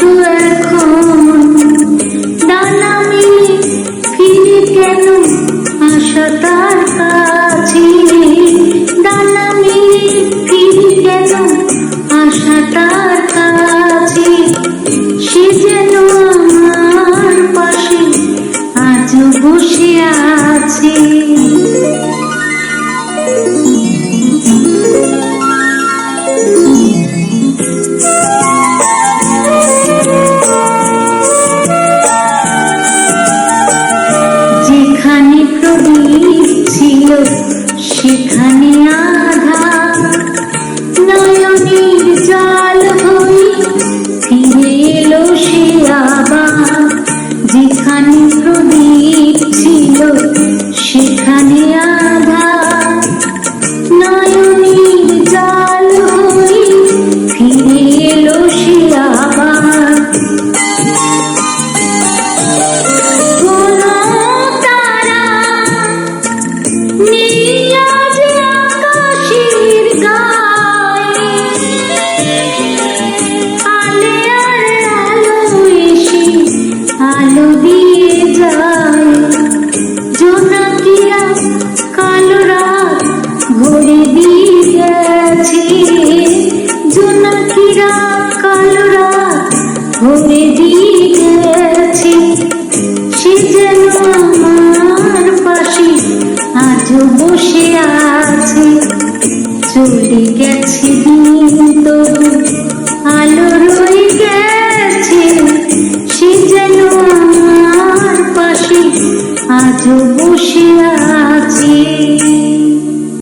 তো এখন। ডানা মেলে ফিরে কেন? আশা তার কাছে। ডানা মেলে ফিরে কেন? আশা তার কাছে। সে আছে। সেখানে আধা নয়নের জল হই ফিরে এলো সে আবার। ভরে দিয়ে গেছে সে যেন আজও বসে আছে। চলে গেছে দিন তবু গেছে। সে যেন আমার বসে আছে।